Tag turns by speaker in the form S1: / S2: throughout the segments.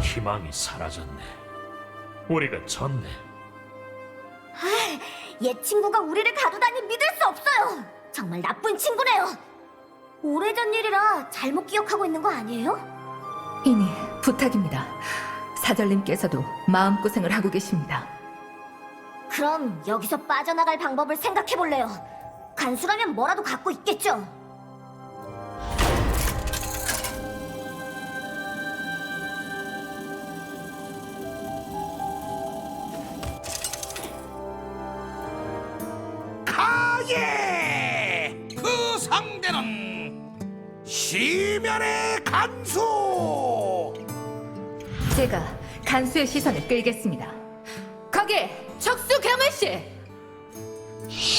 S1: 희망이 사라졌네. 우리가 졌네.
S2: 얘 친구가 우리를 가두다니 믿을 수 없어요. 정말 나쁜 친구네요. 오래전 일이라 잘못 기억하고 있는 거 아니에요?
S3: 이니 부탁입니다. 사절님께서도 마음고생을 하고 계십니다.
S2: 그럼 여기서 빠져나갈 방법을 생각해 볼래요. 간수라면 뭐라도 갖고 있겠죠.
S4: 예! 그 상대는 시면의 간수!
S3: 제가 간수의 시선을 끌겠습니다. 거기 적수 겸을 씨!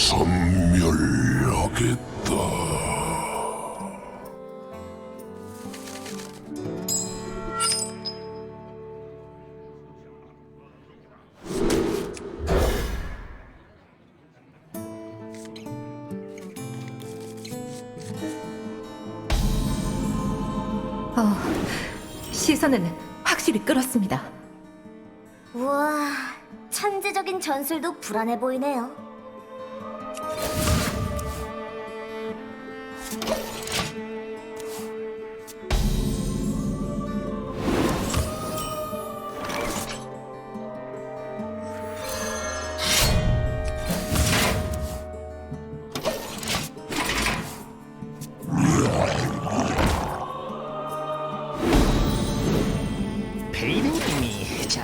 S4: 선멸하겠다.
S3: 어, 시선은 확실히 끌었습니다.
S2: 우와, 천재적인 전술도 불안해 보이네요.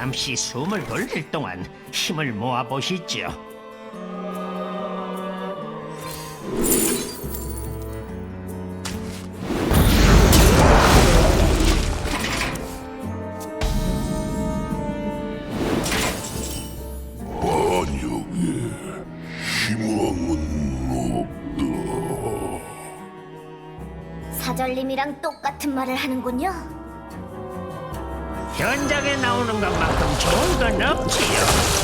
S5: 잠시 숨을 돌릴 동안 힘을 모아 보시죠.
S4: 만약에 희망은 없다.
S2: 사절님이랑 똑같은 말을 하는군요.
S5: 현장에 나오는 것만큼 좋은 건 없지요.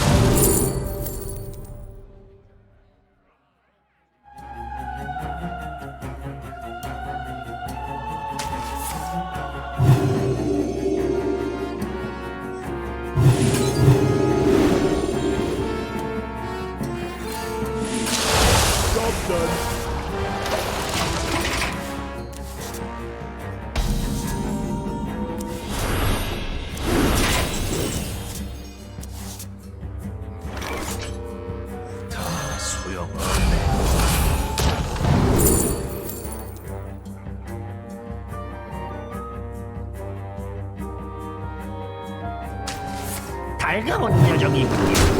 S1: 다 소용없네.
S5: 달가운 녀석이군요.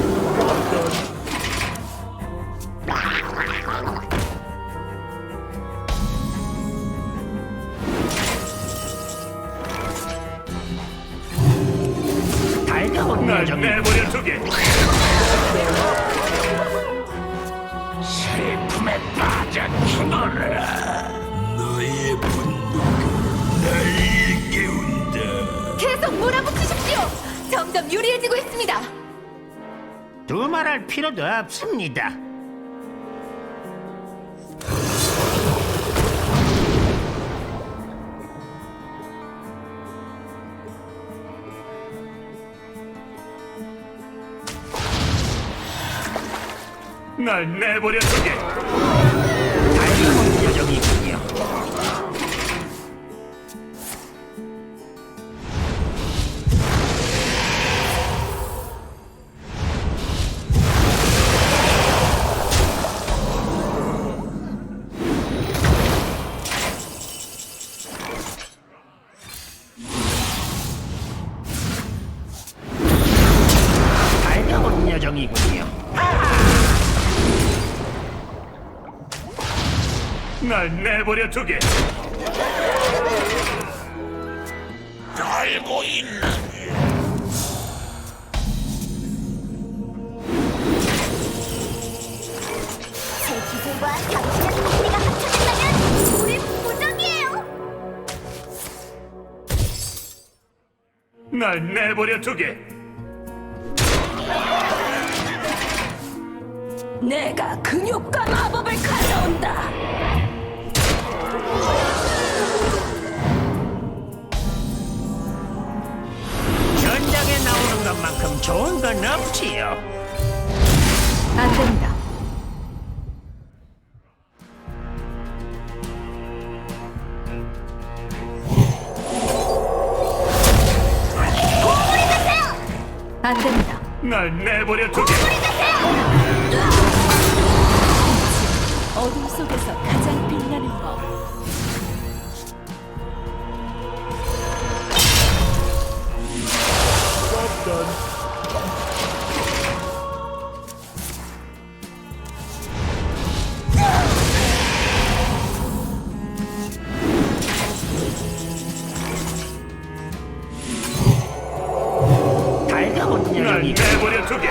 S4: 죽어라. 너의 분노가 날 깨운다.
S3: 계속 몰아붙이십시오! 점점 유리해지고 있습니다.
S5: 두말할 필요도 없습니다.
S1: 날 내버려 두게.
S5: 녀석이군요.
S1: 날 내버려 두게.
S4: 알고 있는
S2: 제 기술과 당신의 덕분이가 합쳐진다면 우린 무적이에요.
S1: 날 내버려 두게.
S3: 내가 근육과 마법을 가져온다.
S5: 전장에 나오는 것만큼 좋은 건 없지요.
S3: 안 된다. 안 된다.
S1: 날 내버려 두지.
S3: 어둠 속에서 가장 빛나는 법.
S1: 날
S5: 녀석이
S1: 내버려 두게.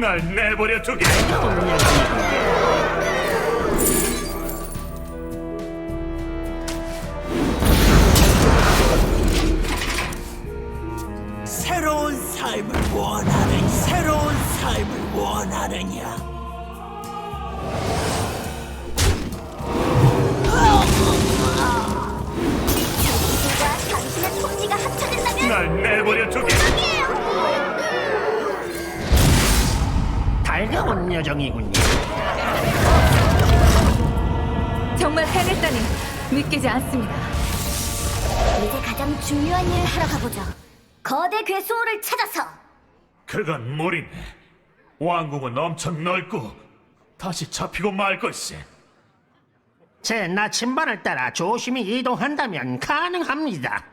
S4: 날
S1: 내버려 두게.
S4: 새로운 삶을 원하는 새로운 삶을 원하느냐?
S1: 날 내버려 두게.
S5: 달가운 녀석이군요.
S3: 정말 해냈다니 믿기지 않습니다.
S2: 이제 가장 중요한 일을 하러 가보죠. 거대 괴수호를 찾아서
S1: 그건 무리네. 왕국은 엄청 넓고 다시 잡히고 말 걸세.
S5: 제 나침반을 따라 조심히 이동한다면 가능합니다.